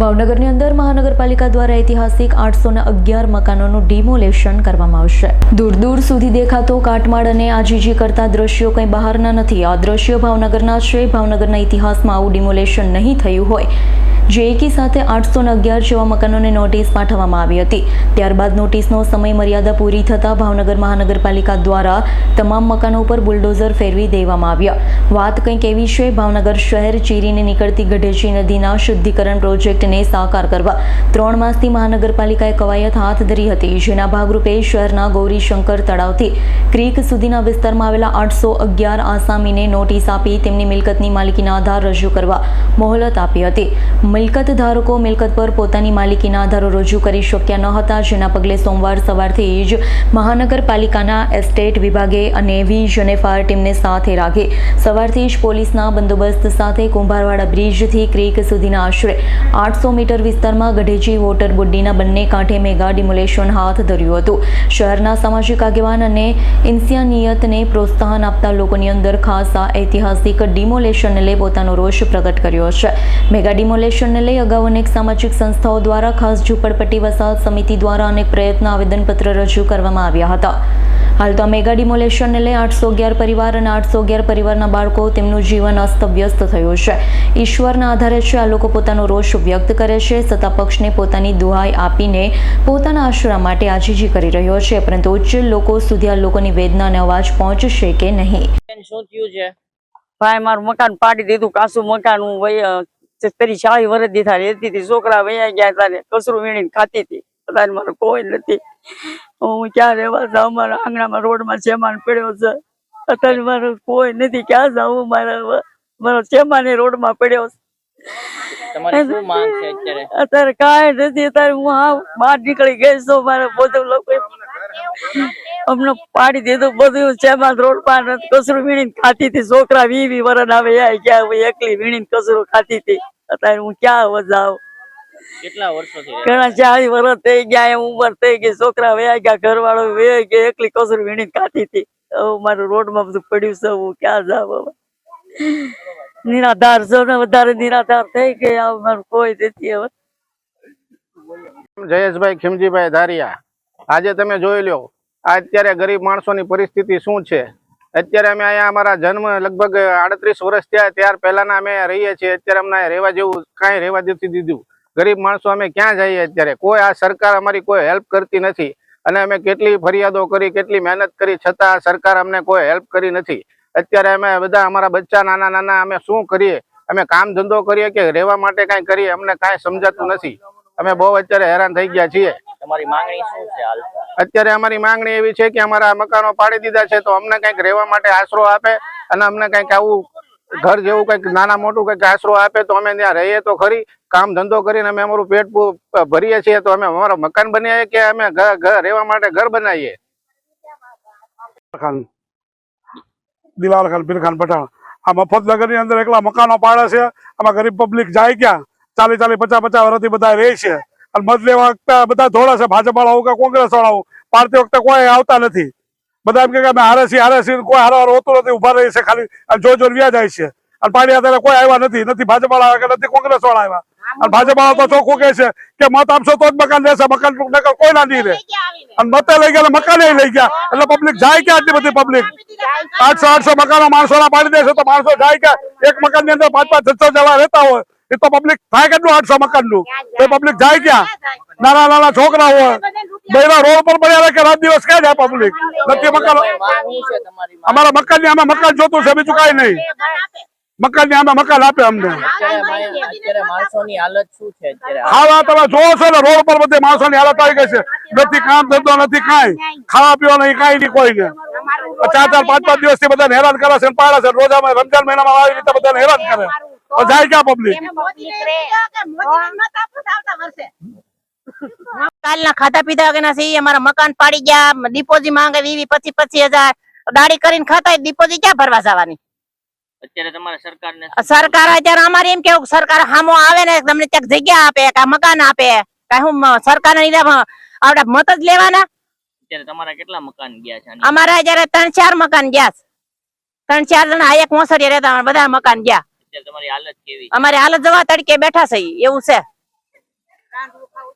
ભાવનગરની અંદર મહાનગરપાલિકા દ્વારા ઐતિહાસિક આઠસો અગિયાર મકાનોનું ડિમોલેશન કરવામાં આવશે. દૂર દૂર સુધી દેખાતો કાટમાળ અને આજીજી કરતા દ્રશ્યો કંઈ બહારના નથી. આ દ્રશ્યો ભાવનગરના છે. ભાવનગરના ઇતિહાસમાં આવું ડિમોલેશન નહીં થયું હોય. જે એકી સાથે આઠસો અગિયાર જેવા મકાનોને નોટિસ પાઠવવામાં આવી હતી. ત્યારબાદ નોટિસનો સમય મર્યાદા પૂરી થતાં ભાવનગર મહાનગરપાલિકા દ્વારા તમામ મકાનો ઉપર બુલડોઝર ફેરવી દેવામાં આવ્યા. વાત કંઈક એવી છે, ભાવનગર શહેર ચીરીને નીકળતી ગઢેચી નદીના શુદ્ધિકરણ પ્રોજેક્ટને સાકાર કરવા. ત્રણ માસથી મહાનગરપાલિકાએ કવાયત હાથ ધરી હતી, જેના ભાગરૂપે શહેરના ગૌરીશંકર તળાવથી ક્રીક સુધીના વિસ્તારમાં આવેલા આઠસો અગિયાર આસામીને નોટિસ આપી તેમની મિલકતની માલિકીના આધાર રજૂ કરવા મોહલત આપી હતી. મિલકત ધારકો મિલકત પર પોતાની માલિકીના આધારો રજૂ કરી શક્યા ન હતા. જેના પગલે સોમવાર સવારથી જ મહાનગરપાલિકાના એસ્ટેટ વિભાગે અને વીજ અને ફાયર ટીમને સાથે રાખી સવારથી જ પોલીસના બંદોબસ્ત સાથે કુંભારવાડા બ્રિજથી ક્રીક સુધીના આશરે આઠસો મીટર વિસ્તારમાં ગઢેજી વોટર બોડીના બંને કાંઠે મેગા ડિમોલેશન હાથ ધર્યું હતું. શહેરના સામાજિક આગેવાન અને ઇન્સિયાનિયતને પ્રોત્સાહન આપતા લોકોની અંદર ખાસ આ ઐતિહાસિક ડિમોલેશનને લઈ પોતાનો રોષ પ્રગટ કર્યો છે. મેગા ડિમોલેશનને લઈ અગાઉ અનેક સામાજિક સંસ્થાઓ દ્વારા ખાસ ઝૂંપડપટ્ટી વસાહત સમિતિ દ્વારા અનેક પ્રયત્ન આવેદનપત્ર રજૂ કરવામાં આવ્યા હતા. હાલ તો મેગા ડિમોલેશનને લઈ આઠસો અગિયાર પરિવાર અને આઠસો અગિયાર પરિવારના બાળકો તેમનું જીવન અસ્તવ્યસ્ત થયું છે. ઈશ્વરના આધારે છે, આ લોકો પોતાનો રોષ વ્યક્ત કરે છે, સત્તા પક્ષને પોતાની દુહાઈ આપીને પોતાના આશરા માટે આજીજી કરી રહ્યો છે, પરંતુ ઉચ્ચ લોકો સુધી આ લોકોની વેદના અને અવાજ પહોંચશે કે નહીં? શું થયું છે. ભાઈ, મારું મકાન પાડી દીધું કાસું મકાન હું ભાઈ પેલી ચાળી વર્ષ દીધા રહેતી હતી છોકરા વૈયા ગયા તારે કસરું વીણીને ખાતી હતી. અત્યારે મારો કોઈ નથી. હું ક્યાં રહેવા જાઉં? મારા આંગણામાં રોડમાં ચેમાન પડ્યો છે. અત્યારે મારો કોઈ નથી. ક્યાં જાઉં મારા મારો ચેમાન રોડમાં પડ્યો છે. અત્યારે? કાંઈ નથી. અત્યારે હું હા બહાર નીકળી ગઈ છું. મારે બધું લોકો અમને પાડી દીધું બધું. ચેમાં રોડ પાર કસરું વીણીને ખાતી હતી. છોકરા વી વી વરણ આવે ક્યાં એકલી વીણીને કસરું ખાતી હતી. અત્યારે હું ક્યાં હવે જાઉં કેટલા વર્ષોથી ઘણા ચાળી વર્ષ થઈ ગયા એમ ઉંમર થઈ ગઈ. છોકરા વયા ગયા ઘરવાળો વયા ગયા એકલી કસરું વીણી કાઢી હતી. હવે મારું રોડમાં બધું પડ્યું છે હું ક્યાં જાઉં હવે? નિરાધાર છો ને વધારે નિરાધાર થઈ ગયા હવે મારું કોઈ નથી હવે. જયેશભાઈ ખીમજીભાઈ ધારિયા આજે તમે જોઈ લો અત્યારે ગરીબ માણસોની પરિસ્થિતિ શું છે? અત્યારે અમે અહીંયા અમારા જન્મ લગભગ આડત્રીસ વર્ષ થયા, ત્યાર પહેલાના અમે રહીએ છીએ. અત્યારે અમને રહેવા જેવું કાંઈ રહેવા દેતી દીધું. ગરીબ માણસો અમે ક્યાં જઈએ અત્યારે? કોઈ આ સરકાર અમારી કોઈ હેલ્પ કરતી નથી. અને અમે કેટલી ફરિયાદો કરી, કેટલી મહેનત કરી, છતાં સરકાર અમને કોઈ હેલ્પ કરી નથી. અત્યારે અમે બધા અમારા બચ્ચા નાના નાના, અમે શું કરીએ? અમે કામ ધંધો કરીએ કે રહેવા માટે કાંઈ કરીએ? અમને કાંઈ સમજાતું નથી. અમે બહુ અત્યારે હેરાન થઈ ગયા છીએ. તમારી માંગણી શું છે હાલ? અત્યારે અમારી માંગણી એવી છે કે અમારા મકાનો પાડી દીધા છે તો અમને કંઈક રહેવા માટે આશરો આપે અને અમને કંઈક આવું ઘર જેવું કંઈક નાના મોટું કંઈક આશરો આપે તો અમે ત્યાં રહીએ તો ખરી. કામ ધંધો કરીને અમે અમારું પેટ ભરીએ છીએ તો અમે અમારું મકાન બનાવીએ કે અમે રહેવા માટે ઘર બનાવીએ? દિલાવર ખાન પીર પઠાણ. આ મફતનગરની અંદર એકલા મકાનો પાડે છે. આમાં ગરીબ પબ્લિક જાય ક્યાં? ચાલી ચાલી પચાસ પચાસ વર્ષથી બધા રહે છે. અને મત લેવા વખતે બધા ધોળા છે ભાજપ વાળા કે કોંગ્રેસ વાળા પાડતી વખતે કોઈ આવતા નથી. બધા એમ કે અમે હારે છીએ હારે છીએ કોઈ હારો હોતું નથી ઊભા રહી છે ખાલી. જોર જોર વ્યા જાય છે. અને પાણી અત્યારે કોઈ આવ્યા નથી નથી ભાજપ વાળા આવ્યા કે નથી કોંગ્રેસ વાળા આવ્યા. અને ભાજપ વાળા તો ચોખ્ખું કહે છે કે મત આપશો તો જ મકાન રહેશે મકાન નકર કોઈ ના નહીં રહે અને મતે લઈ ગયા મકાને લઈ ગયા. એટલે પબ્લિક જાય ક્યાં આટલી બધી પબ્લિક આઠસો આઠસો મકાનો માણસો ના પાડી દેશે તો માણસો જાય કે એક મકાનની અંદર પાંચ પાંચ છસો જવા રહેતા હોય. એ તો પબ્લિક થાય કેટલું આઠસો મકાનનું એ પબ્લિક જાય ક્યાં? નાના નાના છોકરા હોય. બૈરા રોડ પર પડ્યા રહે કે રાત દિવસ ક્યાં જાય પબ્લિક નથી મકાન? અમારા મકાનની આમાં મકાન જોતું છે બીજું કઈ નહીં. મકાનની આમાં મકાન આપે અમને. ખાવા તમે જોવો છો ને રોડ પર બધી માણસો ની હાલત આવી ગઈ છે. નથી કામ ધંધો નથી કાંઈ. ખાવા પીવા નહીં કાંઈ નહીં કોઈને. ચાર ચાર પાંચ પાંચ દિવસથી બધાને હેરાન કરે છે ને પાડે છે રોજ રમજાન મહિનામાં આવી રીતે બધાને હેરાન કરે. તો જાય ક્યાં પબ્લિક કાલના ખાતા પીધા વગરના છે અમારા મકાન પાડી ગયા. ડિપોઝિટ માંગે વીવી પચી પચી હજાર. દાડી કરીને ખાતા ડિપોઝિટ ક્યાં ભરવા જવાની? અત્યારે તમારે સરકારને સરકાર અત્યારે અમારે એમ કેવું કે સરકાર હામો આવે ને તમને ત્યાં જગ્યા આપે કે મકાન આપે કઈ હું સરકાર આપડે મત જ લેવાના? અત્યારે તમારા કેટલા મકાન ગયા છે? અમારા અત્યારે ત્રણ ચાર મકાન ગયા ત્રણ ચાર જણા આ એક મોસડી રહેતા બધા મકાન ગયા. અત્યારે તમારી હાલત કેવી છે? અમારે હાલત જવા તડકે બેઠા છે એવું છે.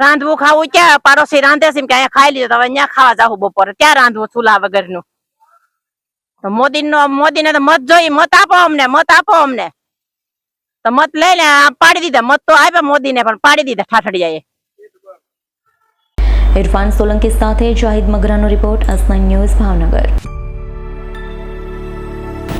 રાંધવું ખાવું ક્યાં? પાડોશી રાંધે છે કે અહીંયા ખાઈ લીધો તો હવે અહીંયા ખાવા જાવ બપોરે. ક્યાં રાંધવું ચૂલા વગરનું? તો મોદી નો મોદી ને તો મત જોઈ મત આપો અમને મત આપો અમને. તો મત લઈને ને પાડી દીધા મત તો આપ્યા મોદી ને પણ પાડી દીધા ઠાઠડિયા ઇરફાન સોલંકી સાથે જાહિદ મગરાનો રિપોર્ટ અસના ન્યૂઝ ભાવનગર.